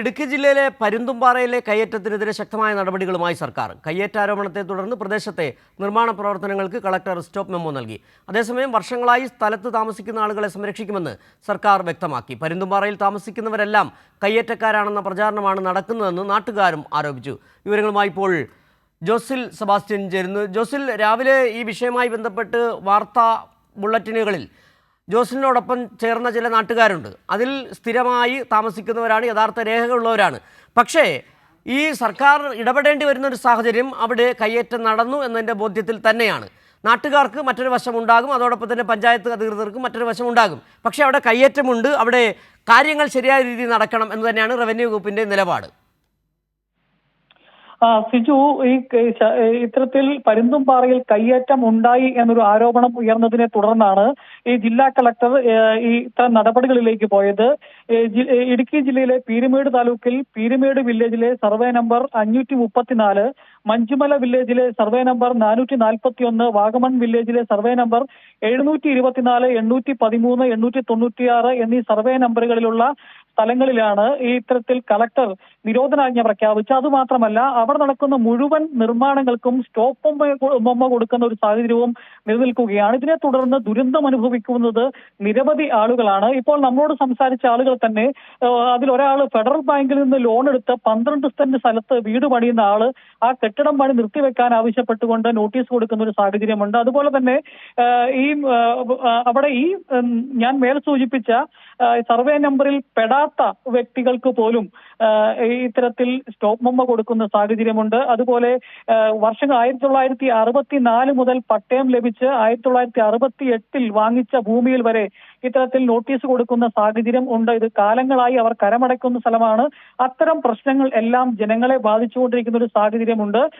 ഇടുക്കി ജില്ലയിലെ പരുന്തുംപാറയിലെ കയ്യേറ്റത്തിനെതിരെ ശക്തമായ നടപടികളുമായി സർക്കാർ. കയ്യേറ്റാരോപണത്തെ തുടർന്ന് പ്രദേശത്തെ നിർമ്മാണ പ്രവർത്തനങ്ങൾക്ക് കളക്ടർ സ്റ്റോപ്പ് മെമ്മോ നൽകി. അതേസമയം വർഷങ്ങളായി സ്ഥലത്ത് താമസിക്കുന്ന ആളുകളെ സംരക്ഷിക്കുമെന്ന് സർക്കാർ വ്യക്തമാക്കി. പരുന്തുംപാറയിൽ താമസിക്കുന്നവരെല്ലാം കയ്യേറ്റക്കാരാണെന്ന പ്രചാരണമാണ് നടക്കുന്നതെന്ന് നാട്ടുകാരും ആരോപിച്ചു. വിവരങ്ങളുമായി ഇപ്പോൾ ജോസിൽ സെബാസ്റ്റ്യൻ ചേരുന്നു. ജോസിൽ രാവിലെ ഈ വിഷയവുമായി ബന്ധപ്പെട്ട് വാർത്താ ബുള്ളറ്റിനുകളിൽ ജോസിനോടൊപ്പം ചേർന്ന ചില നാട്ടുകാരുണ്ട്. അതിൽ സ്ഥിരമായി താമസിക്കുന്നവരാണ് യഥാർത്ഥ രേഖകളുള്ളവരാണ്. പക്ഷേ ഈ സർക്കാർ ഇടപെടേണ്ടി വരുന്ന ഒരു സാഹചര്യം അവിടെ കയ്യേറ്റം നടന്നു എന്നതിന്റെ ബോധ്യത്തിൽ തന്നെയാണ്. നാട്ടുകാർക്ക് മറ്റൊരു വശമുണ്ടാകും അതോടൊപ്പം തന്നെ പഞ്ചായത്ത് അധികൃതർക്കും മറ്റൊരു വശമുണ്ടാകും. പക്ഷേ അവിടെ കയ്യേറ്റമുണ്ട് അവിടെ കാര്യങ്ങൾ ശരിയായ രീതിയിൽ നടക്കണം എന്ന് തന്നെയാണ് റവന്യൂ വകുപ്പിന്റെ നിലപാട്. സിജു ഈ ഇത്തരത്തിൽ പരുന്തും പാറയിൽ പരുന്തുംപാറയിൽ കയ്യേറ്റം ഉണ്ടായി എന്നൊരു ആരോപണം ഉയർന്നതിനെ തുടർന്നാണ് ഈ ജില്ലാ കളക്ടർ ഈ ഇത്തരം നടപടികളിലേക്ക് പോയത്. ഇടുക്കി ജില്ലയിലെ പീരുമേട് താലൂക്കിൽ പീരുമേട് വില്ലേജിലെ സർവേ നമ്പർ അഞ്ഞൂറ്റി മുപ്പത്തിനാല് മഞ്ചുമല വില്ലേജിലെ സർവേ നമ്പർ നാനൂറ്റി നാൽപ്പത്തി ഒന്ന് വാഗമൺ വില്ലേജിലെ സർവേ നമ്പർ എഴുന്നൂറ്റി ഇരുപത്തിനാല് എണ്ണൂറ്റി പതിമൂന്ന് എണ്ണൂറ്റി തൊണ്ണൂറ്റിയാറ് എന്നീ സർവേ നമ്പറുകളിലുള്ള സ്ഥലങ്ങളിലാണ് ഈ ഇത്തരത്തിൽ കളക്ടർ നിരോധനാജ്ഞ പ്രഖ്യാപിച്ചത്. അതുമാത്രമല്ല അവിടെ നടക്കുന്ന മുഴുവൻ നിർമ്മാണങ്ങൾക്കും സ്റ്റോപ്പ് ബൊമ്മ കൊടുക്കുന്ന ഒരു സാഹചര്യവും നിലനിൽക്കുകയാണ്. ഇതിനെ തുടർന്ന് ദുരന്തം അനുഭവിക്കുന്നത് നിരവധി ആളുകളാണ്. ഇപ്പോൾ നമ്മളോട് സംസാരിച്ച ആളുകൾ തന്നെ അതിലൊരാൾ ഫെഡറൽ ബാങ്കിൽ നിന്ന് ലോൺ എടുത്ത് പന്ത്രണ്ട് സെന്റ് സ്ഥലത്ത് വീട് പണിയുന്ന ആൾ ആ കെട്ടിടം പണി നിർത്തിവെക്കാൻ ആവശ്യപ്പെട്ടുകൊണ്ട് നോട്ടീസ് കൊടുക്കുന്ന ഒരു സാഹചര്യമുണ്ട്. അതുപോലെ തന്നെ ഈ അവിടെ ഈ ഞാൻ മേൽ സൂചിപ്പിച്ച സർവേ നമ്പറിൽ പെടാത്ത വ്യക്തികൾക്ക് പോലും ഇത്തരത്തിൽ സ്റ്റോപ്പ് മൊമ്മ കൊടുക്കുന്ന സാഹചര്യമുണ്ട്. അതുപോലെ വർഷം ആയിരത്തി തൊള്ളായിരത്തി അറുപത്തി നാല് മുതൽ പട്ടയം ലഭിച്ച് ആയിരത്തി തൊള്ളായിരത്തി അറുപത്തി എട്ടിൽ വാങ്ങിച്ച ഭൂമിയിൽ വരെ ഇത്തരത്തിൽ നോട്ടീസ് കൊടുക്കുന്ന സാഹചര്യം ഉണ്ട്. ഇത് കാലങ്ങളായി അവർ കരമടയ്ക്കുന്ന സ്ഥലമാണ്. അത്തരം പ്രശ്നങ്ങൾ എല്ലാം ജനങ്ങളെ ബാധിച്ചുകൊണ്ടിരിക്കുന്ന ഒരു സാഹചര്യമുണ്ട്.